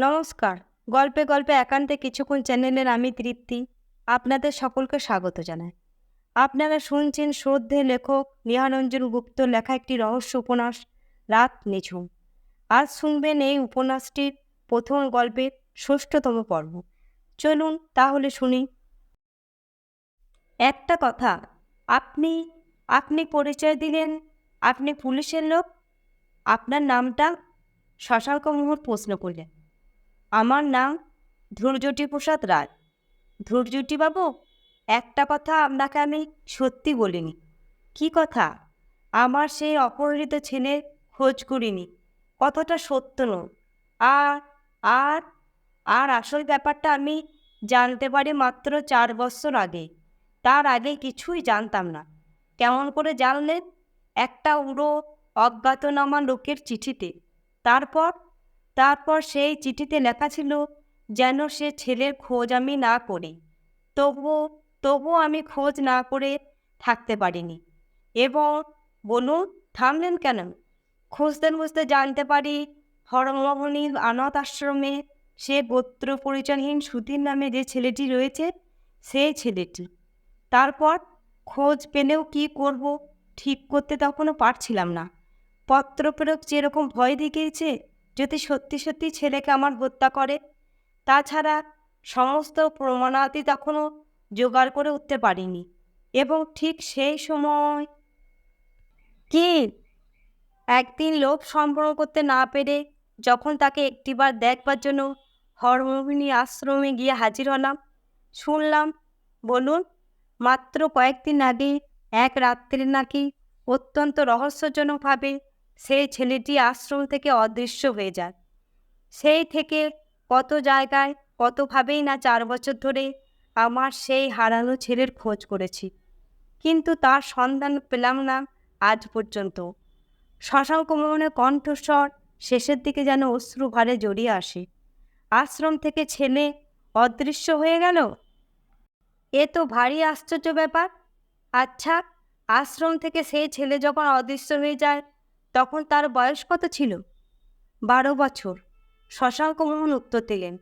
নমস্কার। গল্পে গল্পে একান্তে কিছুক্ষণ চ্যানেলের আমি তৃপ্তি, আপনাদের সকলকে স্বাগত জানাই। আপনারা শুনছেন শ্রদ্ধে লেখক নিহারঞ্জন গুপ্ত লেখা একটি রহস্য উপন্যাস, রাত নিঝুম। আজ শুনবেন এই উপন্যাসটির প্রথম গল্পের ষষ্ঠতম পর্ব। চলুন তাহলে শুনি। একটা কথা, আপনি আপনি পরিচয় দিলেন, আপনি পুলিশের লোক? আপনার নামটা? শশাঙ্ক মোহন প্রশ্ন করলেন। আমার নাম ধ্রুর্যটি প্রসাদ রায়। ধ্রুর্যটি বাবু একটা কথা আপনাকে আমি সত্যি বলিনি। কি কথা? আমার সেই অপহৃত ছেলের খোঁজ করিনি। কথাটা সত্য নয়। আর আর আর আসল ব্যাপারটা আমি জানতে পারি মাত্র চার বছর আগে। তার আগে কিছুই জানতাম না। কেমন করে জানলেন? একটা উড়ো অজ্ঞাতনামা লোকের চিঠিতে। তারপর তারপর সেই চিঠিতে লেখা ছিল, যেন সে ছেলের খোঁজ আমি না করি, তবুও তবুও আমি খোঁজ না করে থাকতে পারিনি। এবং বলুন, থামলেন কেন? খুঁজতে খুঁজতে জানতে পারি হরমোহনীর অনাথ আশ্রমে সে গোত্র পরিচয়হীন সুধীর নামে যে ছেলেটি রয়েছে, সেই ছেলেটি। তারপর খোঁজ পেলেও কি করব, ঠিক করতে তখনও পারছিলাম না। পত্রপ্রেরক যেরকম ভয় দেখিয়েছে যদি সত্যি সত্যি ছেলেকে আমার হত্যা করে, তাছাড়া সমস্ত প্রমাণাদি তখনও জোগাড় করে উঠতে পারিনি। এবং ঠিক সেই সময় কি একদিন লোভ সম্পন্ন করতে না পেরে যখন তাকে একটিবার দেখবার জন্য হরমোহিনী আশ্রমে গিয়ে হাজির হলাম, শুনলাম, বলুন, মাত্র কয়েকদিন আগে এক রাত্রে নাকি অত্যন্ত রহস্যজনকভাবে সেই ছেলেটি আশ্রম থেকে অদৃশ্য হয়ে যায়। সেই থেকে কত জায়গায় কতভাবেই না চার বছর ধরে আমার সেই হারানো ছেলের খোঁজ করেছি। কিন্তু তার সন্ধান পেলাম না আজ পর্যন্ত। শশাঙ্ক মোহনের কণ্ঠস্বর শেষের দিকে যেন অশ্রু ভারে জড়িয়ে আসে। আশ্রম থেকে ছেলে অদৃশ্য হয়ে গেল? এ তো ভারী আশ্চর্য ব্যাপার। আচ্ছা আশ্রম থেকে সেই ছেলে যখন অদৃশ্য হয়ে যায় তখন তার বয়স কত ছিল? বারো বছর। শশাঙ্ক মোহন উত্তর দিলেন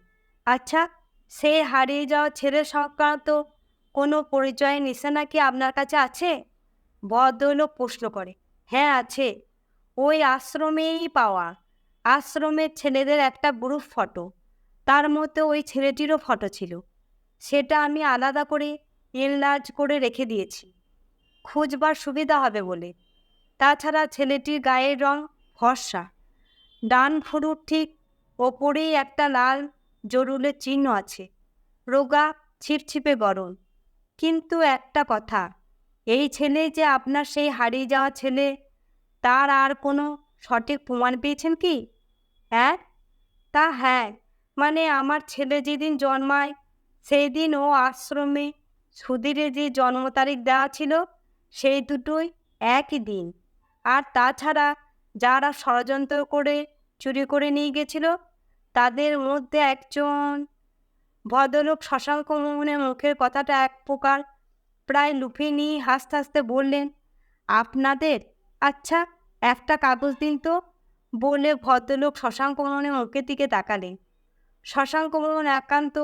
আচ্ছা সে হারিয়ে যাওয়া ছেলে সংক্রান্ত কোনো পরিচয় নিশানা কি আপনার কাছে আছে? ভদ্রলোক প্রশ্ন করে হ্যাঁ আছে। ওই আশ্রমেই পাওয়া। আশ্রমের ছেলেদের একটা গ্রুপ ফটো তার মধ্যে ওই ছেলেটিরও ফটো ছিল। সেটা আমি আলাদা করে এনলার্জ করে রেখে দিয়েছি। খুঁজবার সুবিধা হবে বলে। তাছাড়া ছেলেটির গায়ের রং ফর্সা। ডান ফুরুর ঠিক ওপরেই একটা লাল জরুলের চিহ্ন আছে। রোগা ছিপছিপে গরম। কিন্তু একটা কথা, এই ছেলে যে আপনার সেই হারিয়ে যাওয়া ছেলে, তার আর কোনো সঠিক প্রমাণ পেয়েছেন কি? হ্যাঁ তা হ্যাঁ মানে আমার ছেলে যেদিন জন্মায় সেই দিন ও আশ্রমে সুধীরে যে জন্ম তারিখ দেওয়া ছিল, সেই দুটোই একই দিন। আর তাছাড়া যারা ষড়যন্ত্র করে, চুরি করে নিয়ে গেছিল, তাদের মধ্যে একজন ভদ্রলোক শশাঙ্ক মোহনের মুখের কথাটা এক প্রকার প্রায় লুফে নিয়ে হাসতে হাসতে বললেন, আপনাদের? আচ্ছা একটা কাগজ দিন তো। বলে ভদ্রলোক শশাঙ্ক মোহনের মুখের দিকে তাকালেন। শশাঙ্ক মোহন একান্ত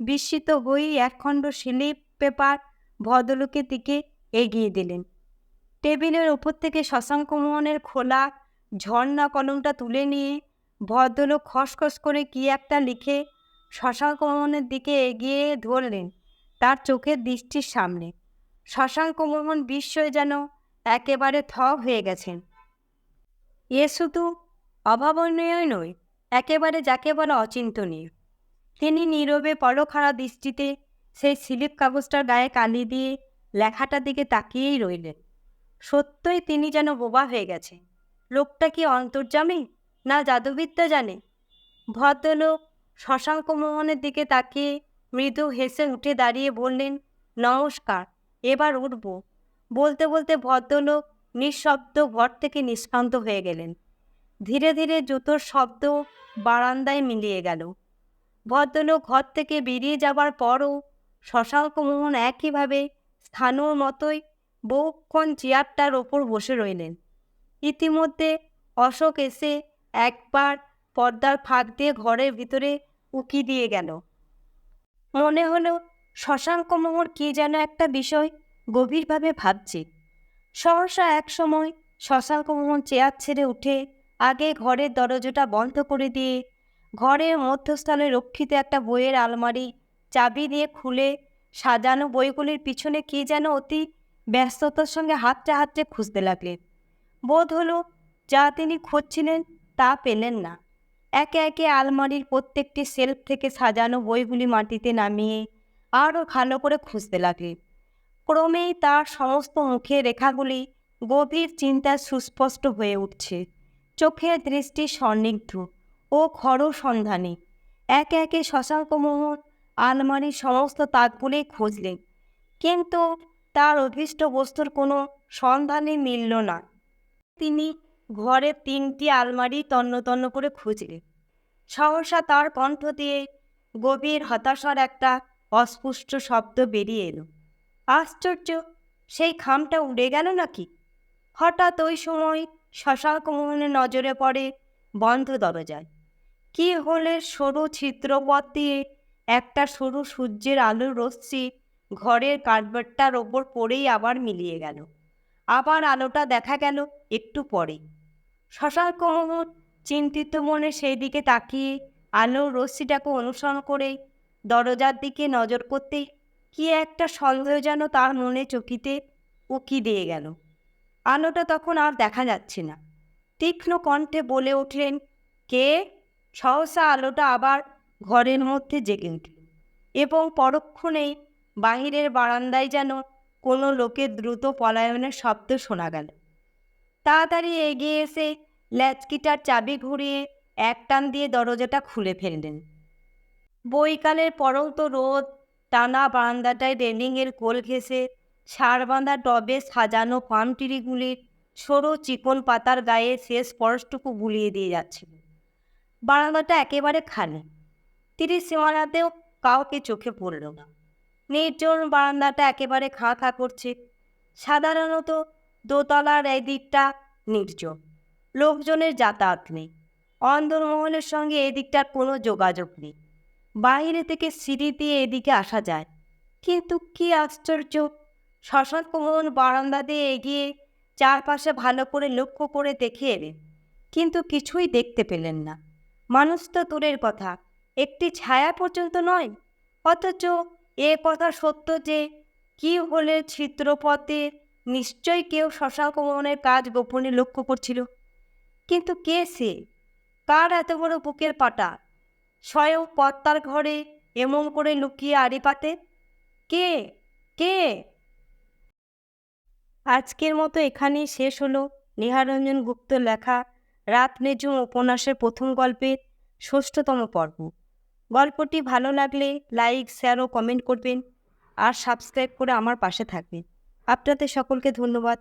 বিস্মিত হয়েই একখণ্ড স্লিপ পেপার ভদ্রলোকের দিকে এগিয়ে দিলেন। টেবিলের ওপর থেকে শশাঙ্ক মোহনের খোলা ঝর্ণা কলমটা তুলে নিয়ে ভদ্রলোক খসখস করে কি একটা লিখে শশাঙ্ক মোহনের দিকে এগিয়ে ধরলেন তার চোখের দৃষ্টির সামনে। শশাঙ্ক মোহন বিস্ময়ে যেন একেবারে থ হয়ে গেছেন। এ শুধু অভাবনীয় নয়, একেবারে যাকে বলা অচিন্তনীয়। তিনি নীরবে পরখাড়া দৃষ্টিতে সেই স্লিপ কাগজটার গায়ে কালি দিয়ে লেখাটার দিকে তাকিয়েই রইলেন। সত্যই তিনি যেন বোবা হয়ে গেছে। লোকটা কি অন্তর্জামী না জাদুবিদ্যা জানে? ভদ্রলোক শশাঙ্ক মোহনের দিকে তাকিয়ে মৃদু হেসে উঠে দাঁড়িয়ে বললেন, নমস্কার, এবার উঠব। বলতে বলতে ভদ্রলোক নিঃশব্দ ঘর থেকে নিষ্কান্ত হয়ে গেলেন। ধীরে ধীরে জুতোর শব্দ বারান্দায় মিলিয়ে গেল। ভদ্রলোক ঘর থেকে বেরিয়ে যাবার পরও শশাঙ্ক মোহন একইভাবে স্থানীয় মতোই বহুক্ষণ চেয়ারটার ওপর বসে রইলেন। ইতিমধ্যে অশোক এসে একবার পর্দার ফাঁক দিয়ে ঘরের ভিতরে উকি দিয়ে গেল। মনে হলো শশাঙ্ক মোহর কি যেন একটা বিষয় গভীরভাবে ভাবছে। সহসা এক সময় শশাঙ্ক মোহন চেয়ার ছেড়ে উঠে আগে ঘরের দরজাটা বন্ধ করে দিয়ে ঘরের মধ্যস্থানে রক্ষিত একটা বইয়ের আলমারি চাবি দিয়ে খুলে সাজানো বইগুলির পিছনে কে যেন অতি ব্যস্ততার সঙ্গে হাতটা হাতড়ে খুঁজতে লাগলেন। বোধ হলো যা তিনি খুঁজছিলেন তা পেলেন না। একে একে আলমারির প্রত্যেকটি সেলফ থেকে সাজানো বইগুলি মাটিতে নামিয়ে আরও ভালো করে খুঁজতে লাগলেন। ক্রমেই তার সমস্ত মুখের রেখাগুলি গভীর চিন্তায় সুস্পষ্ট হয়ে উঠছে। চোখের দৃষ্টি সন্নিগ্ধ ও খর সন্ধানে। একে একে শশাঙ্ক মোহন আলমারির সমস্ত তাকগুলি খুঁজলেন। কিন্তু তার অভীষ্ট বস্তুর কোনো সন্ধানই মিলল না। তিনি ঘরের তিনটি আলমারি তন্ন তন্ন করে খুঁজলেন। সহসা তার কণ্ঠ দিয়ে গভীর হতাশার একটা অস্পুষ্ট শব্দ বেরিয়ে এলো। আশ্চর্য, সেই খামটা উড়ে গেল নাকি? হঠাৎ ওই সময় শশাঙ্ক মোহনের নজরে পড়ে বন্ধ দরজায়। কি হলে সরু ছিদ্রপথ দিয়ে একটা সরু সূর্যের আলোর রশ্মি ঘরের কার্পেটটার ওপর পড়েই আবার মিলিয়ে গেল। আবার আলোটা দেখা গেল একটু পরে। শশাঙ্ক মোহন চিন্তিত মনে সেই দিকে তাকিয়ে আলোর রশ্মিটাকে অনুসরণ করে দরজার দিকে নজর করতে কি একটা সন্দেহ যেন তার মনে চকিতে উকি দিয়ে গেল। আলোটা তখন আর দেখা যাচ্ছে না। তীক্ষ্ণ কণ্ঠে বলে উঠলেন কে? সহসা আলোটা আবার ঘরের মধ্যে জেগে উঠল এবং পরক্ষণেই বাহিরের বারান্দায় যেন কোনো লোকের দ্রুত পলায়নের শব্দ শোনা গেল। তাড়াতাড়ি এগিয়ে এসে ল্যাচকিটার চাবি ঘুরিয়ে এক টান দিয়ে দরজাটা খুলে ফেললেন। বৈকালের পরন্ত রোদ টানা বারান্দাটায় রেলিংয়ের কোল ঘেঁষে সার বাঁধা টবে সাজানো পাম টিরিগুলির সরু চিকন পাতার গায়ে শেষ পরশটুকু বুলিয়ে দিয়ে যাচ্ছিল। বারান্দাটা একেবারে খালি। তিরিশ সীমানাতেও কাউকে চোখে পড়ল না। নির্জন বারান্দাটা একেবারে খাঁ খাঁ করছে। সাধারণত দোতলার এই দিকটা নির্জন। লোকজনের যাতায়াত নেই। অন্দরমহলের সঙ্গে এদিকটার কোনো যোগাযোগ নেই। বাইরে থেকে সিঁড়ি দিয়ে এদিকে আসা যায়। কিন্তু কি আশ্চর্য! শশাঙ্ক মোহন বারান্দা দিয়ে এগিয়ে চারপাশে ভালো করে লক্ষ্য করে দেখে এলেন। কিন্তু কিছুই দেখতে পেলেন না। মানুষ তো দূরের কথা। একটি ছায়া পর্যন্ত নয়। অথচ এ কথা সত্য যে কি হলে ছিদ্রপথে নিশ্চয়ই কেউ শশাঙ্ক মোহনের কাজ গোপনে লক্ষ্য করছিল। কিন্তু কে সে? কার এত বড় বুকের পাটা? স্বয়ং কর্তার ঘরে এমন করে লুকিয়ে আড়ি পাতে কে? কে? আজকের মতো এখানেই শেষ হলো নেহারঞ্জন গুপ্ত লেখা রাত নেজুম উপন্যাসের প্রথম গল্পের ষষ্ঠতম পর্ব। গল্পটি ভালো লাগলে লাইক শেয়ার ও কমেন্ট করবেন। আর সাবস্ক্রাইব করে আমার পাশে থাকবেন। আপনাদের সকলকে ধন্যবাদ।